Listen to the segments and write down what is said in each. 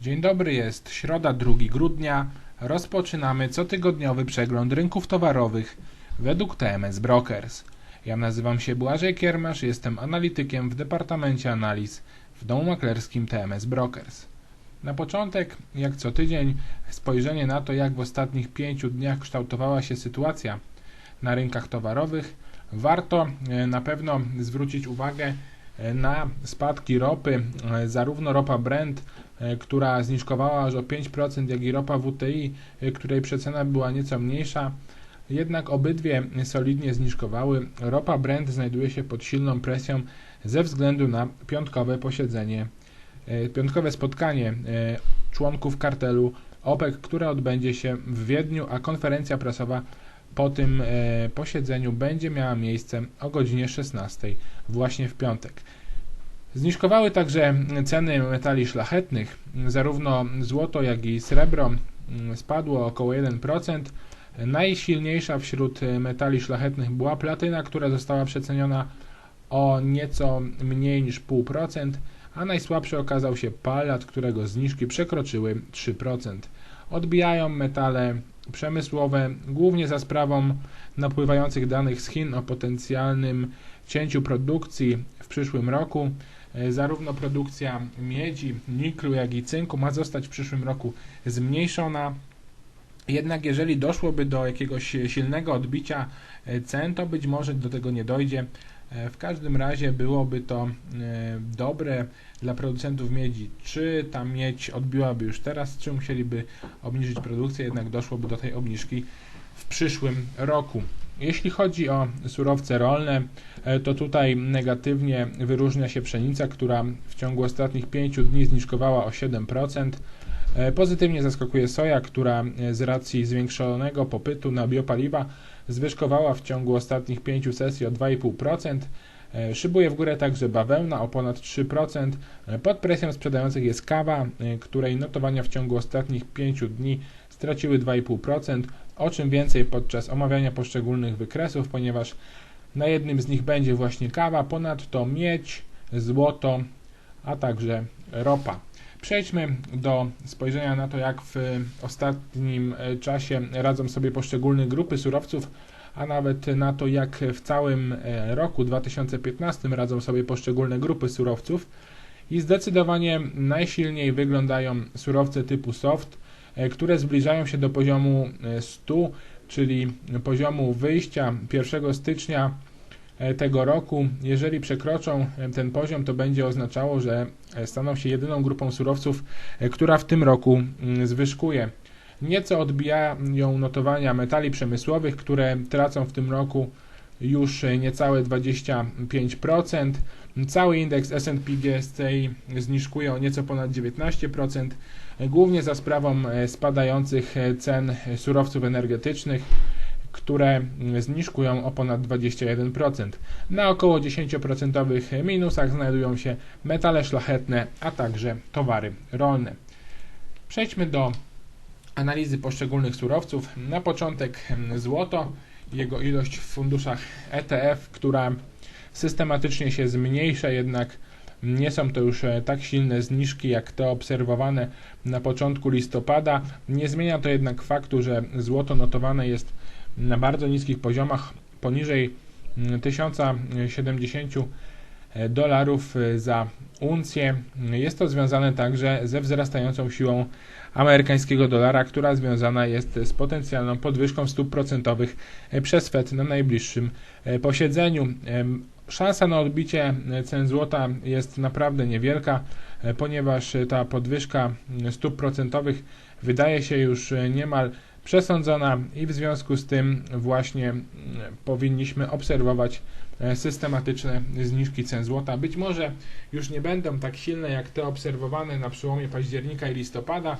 Dzień dobry, jest środa 2 grudnia. Rozpoczynamy cotygodniowy przegląd rynków towarowych według TMS Brokers. Ja nazywam się Błażej Kiermasz, jestem analitykiem w Departamencie Analiz w domu maklerskim TMS Brokers. Na początek, jak co tydzień, spojrzenie na to, jak w ostatnich pięciu dniach kształtowała się sytuacja na rynkach towarowych. Warto e, na pewno zwrócić uwagę na spadki ropy, e, zarówno ropa Brent, e, która zniżkowała aż o 5%, jak i ropa WTI, e, której przecena była nieco mniejsza. Jednak obydwie solidnie zniżkowały. Ropa Brent znajduje się pod silną presją ze względu na piątkowe posiedzenie, piątkowe spotkanie członków kartelu OPEC, które odbędzie się w Wiedniu, a konferencja prasowa po tym e, posiedzeniu będzie miała miejsce o godzinie 16 właśnie w piątek. Zniżkowały także ceny metali szlachetnych. Zarówno złoto, jak i srebro mm, spadło około 1%. Najsilniejsza wśród metali szlachetnych była platyna, która została przeceniona o nieco mniej niż 0,5%, a najsłabszy okazał się palat, którego zniżki przekroczyły 3%. Odbijają metale przemysłowe, głównie za sprawą napływających danych z Chin o potencjalnym cięciu produkcji w przyszłym roku. E, Zarówno produkcja miedzi, niklu, jak i cynku ma zostać w przyszłym roku zmniejszona. Jednak jeżeli doszłoby do jakiegoś silnego odbicia e, cen, to być może do tego nie dojdzie. E, W każdym razie byłoby to e, dobre dla producentów miedzi. Czy ta miedź odbiłaby już teraz, czy musieliby obniżyć produkcję, jednak doszłoby do tej obniżki w przyszłym roku. Jeśli chodzi o surowce rolne, e, to tutaj negatywnie wyróżnia się pszenica, która w ciągu ostatnich 5 dni zniżkowała o 7%. E, Pozytywnie zaskakuje soja, która z racji zwiększonego popytu na biopaliwa zwyżkowała w ciągu ostatnich 5 sesji o 2,5%. E, Szybuje w górę także bawełna o ponad 3%. E, Pod presją sprzedających jest kawa, e, której notowania w ciągu ostatnich 5 dni straciły 2,5%, o czym więcej podczas omawiania poszczególnych wykresów, ponieważ na jednym z nich będzie właśnie kawa, ponadto miedź, złoto, a także ropa. Przejdźmy do spojrzenia na to, jak w ostatnim e, czasie radzą sobie poszczególne grupy surowców, a nawet na to, jak w całym e, roku 2015 radzą sobie poszczególne grupy surowców. I zdecydowanie najsilniej wyglądają surowce typu soft, e, które zbliżają się do poziomu e, 100, czyli poziomu wyjścia 1 stycznia e, tego roku. Jeżeli przekroczą e, ten poziom, to będzie oznaczało, że e, staną się jedyną grupą surowców, e, która w tym roku mm, zwyżkuje. Nieco odbijają notowania metali przemysłowych, które tracą w tym roku już e, niecałe 25%. Cały indeks S&P GSCI zniżkuje o nieco ponad 19%, e, głównie za sprawą e, spadających e, cen e, surowców energetycznych, które zniżkują o ponad 21%. Na około 10% minusach znajdują się metale szlachetne, a także towary rolne. Przejdźmy do analizy poszczególnych surowców. Na początek mm, złoto, jego ilość w funduszach ETF, która systematycznie się zmniejsza, jednak nie są to już e, tak silne zniżki jak te obserwowane na początku listopada. Nie zmienia to jednak faktu, że złoto notowane jest na bardzo niskich poziomach, poniżej mm, 1070 dolarów e, za uncję. Jest to związane także ze wzrastającą siłą amerykańskiego dolara, która związana jest z potencjalną podwyżką stóp procentowych e, przez Fed na najbliższym e, posiedzeniu. Szansa na odbicie e, cen złota jest naprawdę niewielka, e, ponieważ e, ta podwyżka stóp procentowych wydaje się już e, niemal przesądzona i w związku z tym właśnie m, powinniśmy obserwować e, systematyczne zniżki cen złota. Być może już nie będą tak silne jak te obserwowane na przełomie października i listopada,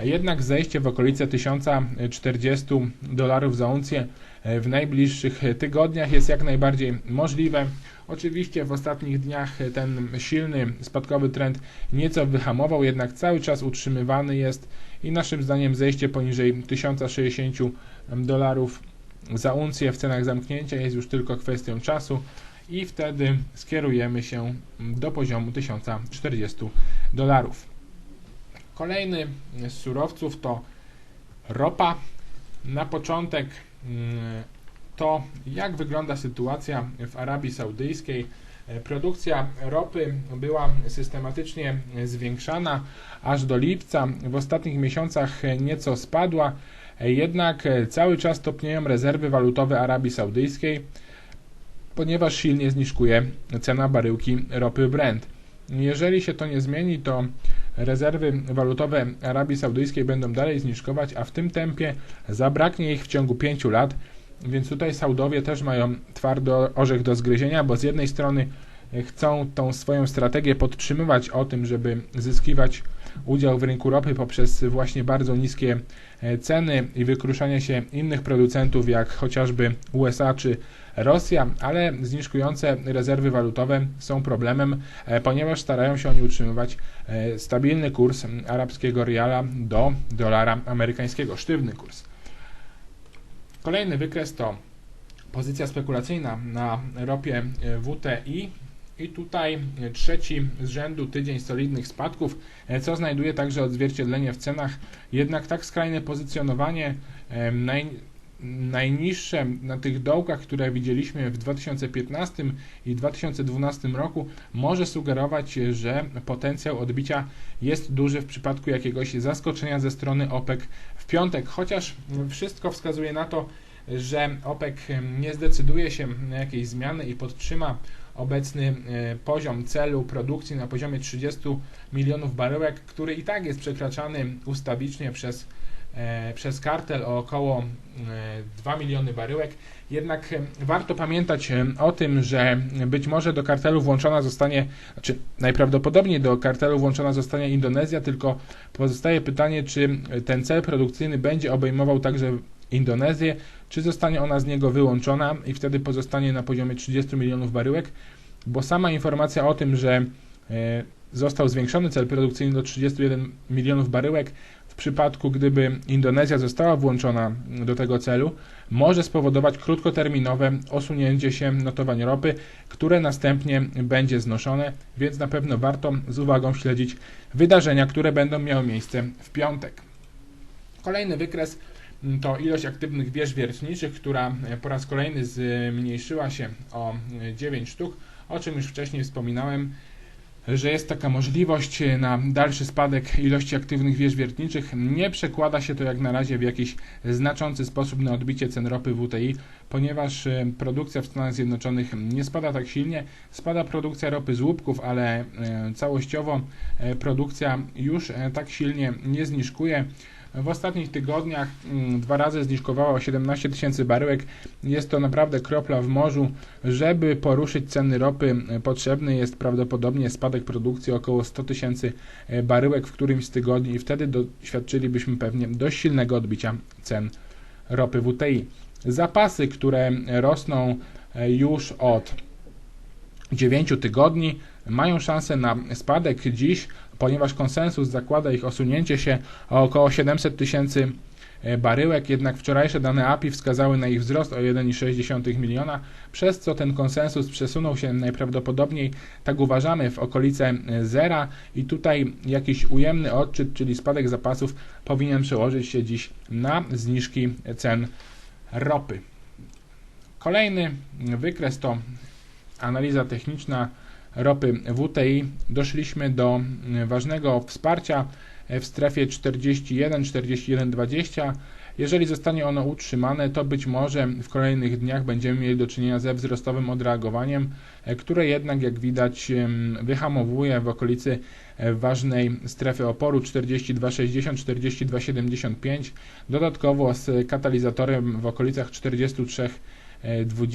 jednak zejście w okolice 1040 dolarów za uncję e, w najbliższych tygodniach jest jak najbardziej możliwe. Oczywiście w ostatnich dniach ten silny spadkowy trend nieco wyhamował, jednak cały czas utrzymywany jest i naszym zdaniem zejście poniżej 1060 dolarów za uncję w cenach zamknięcia jest już tylko kwestią czasu i wtedy skierujemy się do poziomu 1040 dolarów. Kolejny z surowców to ropa. Na początek mm, to jak wygląda sytuacja w Arabii Saudyjskiej. Produkcja ropy była systematycznie zwiększana aż do lipca. W ostatnich miesiącach nieco spadła, jednak cały czas topnieją rezerwy walutowe Arabii Saudyjskiej, ponieważ silnie zniżkuje cena baryłki ropy Brent. Jeżeli się to nie zmieni, to rezerwy walutowe Arabii Saudyjskiej będą dalej zniżkować, a w tym tempie zabraknie ich w ciągu 5 lat. Więc tutaj Saudowie też mają twardy orzech do zgryzienia, bo z jednej strony chcą tą swoją strategię podtrzymywać o tym, żeby zyskiwać udział w rynku ropy poprzez właśnie bardzo niskie e, ceny i wykruszanie się innych producentów, jak chociażby USA czy Rosja, ale zniżkujące rezerwy walutowe są problemem, e, ponieważ starają się oni utrzymywać e, stabilny kurs arabskiego riala do dolara amerykańskiego, sztywny kurs. Kolejny wykres to pozycja spekulacyjna na ropie WTI. I tutaj trzeci z rzędu tydzień solidnych spadków, co znajduje także odzwierciedlenie w cenach. Jednak tak skrajne pozycjonowanie naj, najniższe na tych dołkach, które widzieliśmy w 2015 i 2012 roku, może sugerować, że potencjał odbicia jest duży w przypadku jakiegoś zaskoczenia ze strony OPEC piątek, chociaż wszystko wskazuje na to, że OPEC nie zdecyduje się na jakieś zmiany i podtrzyma obecny e, poziom celu produkcji na poziomie 30 milionów baryłek, który i tak jest przekraczany ustawicznie przez, przez kartel o około 2 e, miliony baryłek. Jednak warto pamiętać o tym, że być może do kartelu włączona zostanie, znaczy najprawdopodobniej do kartelu włączona zostanie Indonezja, tylko pozostaje pytanie, czy ten cel produkcyjny będzie obejmował także Indonezję, czy zostanie ona z niego wyłączona i wtedy pozostanie na poziomie 30 milionów baryłek, bo sama informacja o tym, że e, został zwiększony cel produkcyjny do 31 milionów baryłek, przypadku gdyby Indonezja została włączona do tego celu, może spowodować krótkoterminowe osunięcie się notowań ropy, które następnie będzie znoszone, więc na pewno warto z uwagą śledzić wydarzenia, które będą miały miejsce w piątek. Kolejny wykres to ilość aktywnych wież wiertniczych, która po raz kolejny zmniejszyła się o 9 sztuk, o czym już wcześniej wspominałem, że jest taka możliwość na dalszy spadek ilości aktywnych wież wiertniczych. Nie przekłada się to jak na razie w jakiś znaczący sposób na odbicie cen ropy WTI, ponieważ produkcja w Stanach Zjednoczonych nie spada tak silnie. Spada produkcja ropy z łupków, ale e, całościowo e, produkcja już e, tak silnie nie zniżkuje. W ostatnich tygodniach mm, dwa razy zniżkowała 17 tysięcy baryłek. Jest to naprawdę kropla w morzu. Żeby poruszyć ceny ropy, e, potrzebny jest prawdopodobnie spadek produkcji około 100 tysięcy e, baryłek w którymś z tygodni i wtedy doświadczylibyśmy pewnie dość silnego odbicia cen ropy WTI. Zapasy, które rosną e, już od 9 tygodni, mają szansę na spadek dziś ponieważ konsensus zakłada ich osunięcie się o około 700 tysięcy e, baryłek, jednak wczorajsze dane API wskazały na ich wzrost o 1,6 miliona, przez co ten konsensus przesunął się najprawdopodobniej, tak uważamy, w okolice e, zera. I tutaj jakiś ujemny odczyt, czyli spadek zapasów powinien przełożyć się dziś na zniżki cen ropy. Kolejny wykres to analiza techniczna ropy WTI doszliśmy do mm, ważnego wsparcia w strefie 41-41,20. Jeżeli zostanie ono utrzymane, to być może w kolejnych dniach będziemy mieli do czynienia ze wzrostowym odreagowaniem, e, które jednak, jak widać, wyhamowuje w okolicy e, ważnej strefy oporu 42,60-42,75. Dodatkowo z katalizatorem w okolicach 43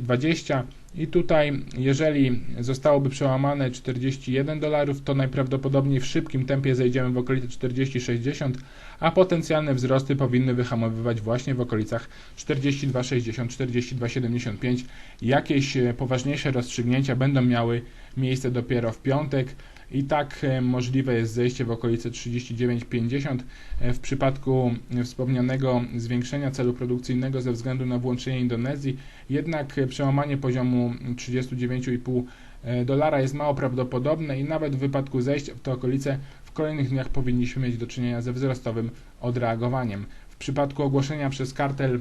20 i tutaj jeżeli zostałoby przełamane 41 dolarów, to najprawdopodobniej w szybkim tempie zejdziemy w okolice 40-60, a potencjalne wzrosty powinny wyhamowywać właśnie w okolicach 42,60, 42,75. Jakieś e, poważniejsze rozstrzygnięcia będą miały miejsce dopiero w piątek i tak e, możliwe jest zejście w okolice 39,50 e, w przypadku wspomnianego zwiększenia celu produkcyjnego ze względu na włączenie Indonezji, jednak przełamanie poziomu 39,5 dolara jest mało prawdopodobne i nawet w wypadku zejścia w te okolice w kolejnych dniach powinniśmy mieć do czynienia ze wzrostowym odreagowaniem. W przypadku ogłoszenia przez kartel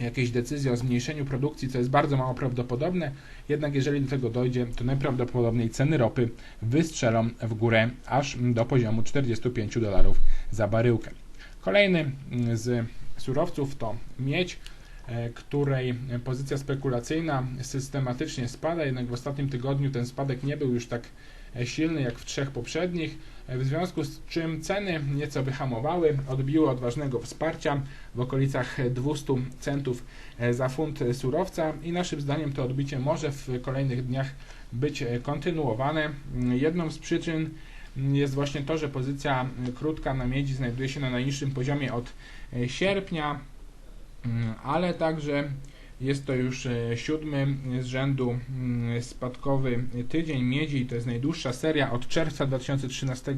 jakiejś decyzji o zmniejszeniu produkcji, co jest bardzo mało prawdopodobne, jednak jeżeli do tego dojdzie, to najprawdopodobniej ceny ropy wystrzelą w górę aż do poziomu 45 dolarów za baryłkę. Kolejny z surowców to miedź, e, której pozycja spekulacyjna systematycznie spada, jednak w ostatnim tygodniu ten spadek nie był już tak silny jak w trzech poprzednich, e, w związku z czym ceny nieco wyhamowały, odbiły od ważnego wsparcia w okolicach 200 centów za funt surowca i naszym zdaniem to odbicie może w kolejnych dniach być kontynuowane. Jedną z przyczyn jest właśnie to, że pozycja krótka na miedzi znajduje się na najniższym poziomie od sierpnia, ale także jest to już siódmy z rzędu spadkowy tydzień miedzi. To jest najdłuższa seria od czerwca 2013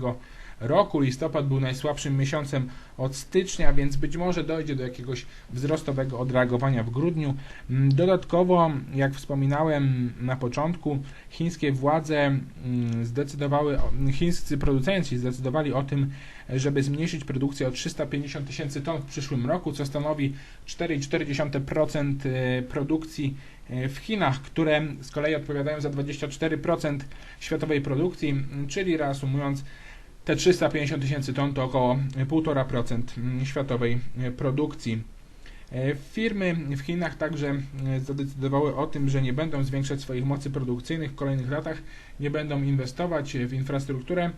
roku. Listopad był najsłabszym miesiącem od stycznia, więc być może dojdzie do jakiegoś wzrostowego odreagowania w grudniu. Mm, dodatkowo, jak wspominałem na początku, chińskie władze mm, zdecydowały, chińscy producenci zdecydowali o tym, żeby zmniejszyć produkcję o 350 tysięcy ton w przyszłym roku, co stanowi 4,4% e, produkcji e, w Chinach, które z kolei odpowiadają za 24% światowej produkcji, czyli reasumując, te 350 tysięcy ton to około 1,5% światowej produkcji. E, firmy w Chinach także zadecydowały o tym, że nie będą zwiększać swoich mocy produkcyjnych w kolejnych latach, nie będą inwestować w infrastrukturę,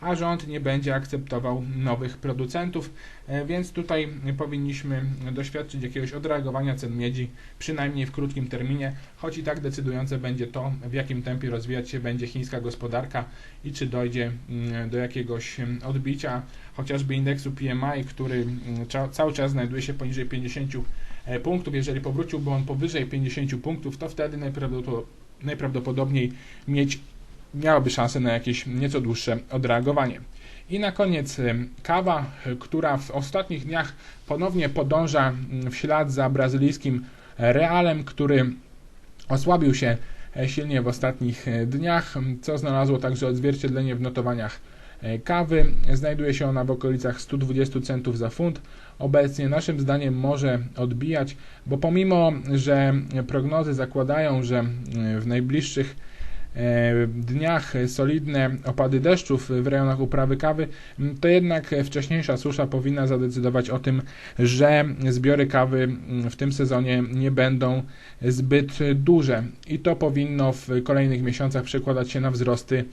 a rząd nie będzie akceptował nowych producentów, e, więc tutaj powinniśmy doświadczyć jakiegoś odreagowania cen miedzi, przynajmniej w krótkim terminie, choć i tak decydujące będzie to, w jakim tempie rozwijać się będzie chińska gospodarka i czy dojdzie mm, do jakiegoś mm, odbicia chociażby indeksu PMI, który mm, cały czas znajduje się poniżej 50 e, punktów. Jeżeli powróciłby on powyżej 50 punktów, to wtedy najprawdopodobniej mieć miałaby szansę na jakieś nieco dłuższe odreagowanie. I na koniec kawa, która w ostatnich dniach ponownie podąża w ślad za brazylijskim realem, który osłabił się e, silnie w ostatnich e, dniach, co znalazło także odzwierciedlenie w notowaniach e, kawy. Znajduje się ona w okolicach 120 centów za funt. Obecnie naszym zdaniem może odbijać, bo pomimo, że prognozy zakładają, że w najbliższych E, dniach solidne opady deszczów w rejonach uprawy kawy, to jednak wcześniejsza susza powinna zadecydować o tym, że zbiory kawy w tym sezonie nie będą zbyt duże i to powinno w kolejnych miesiącach przekładać się na wzrosty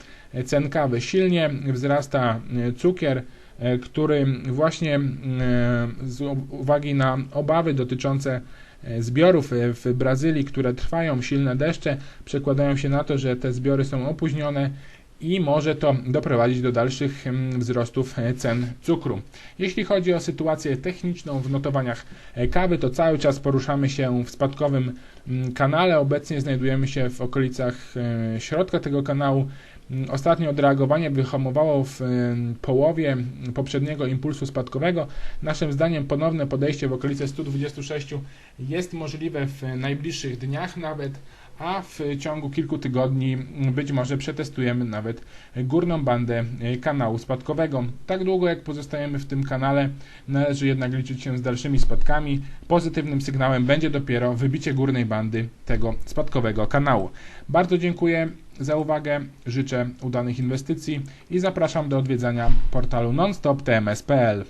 cen kawy. Silnie wzrasta cukier, e, który właśnie z uwagi na obawy dotyczące E, zbiorów e, w Brazylii, które trwają, silne deszcze, przekładają się na to, że te zbiory są opóźnione i może to doprowadzić do dalszych mm, wzrostów e, cen cukru. Jeśli chodzi o sytuację techniczną w notowaniach kawy, to cały czas poruszamy się w spadkowym mm, kanale. Obecnie znajdujemy się w okolicach środka tego kanału. Mm, ostatnie odreagowanie wyhamowało w połowie poprzedniego impulsu spadkowego. Naszym zdaniem ponowne podejście w okolice 126 jest możliwe w najbliższych dniach nawet, a w ciągu kilku tygodni być może przetestujemy nawet górną bandę kanału spadkowego. Tak długo jak pozostajemy w tym kanale, należy jednak liczyć się z dalszymi spadkami. Pozytywnym sygnałem będzie dopiero wybicie górnej bandy tego spadkowego kanału. Bardzo dziękuję za uwagę, życzę udanych inwestycji i zapraszam do odwiedzania portalu nonstoptms.pl.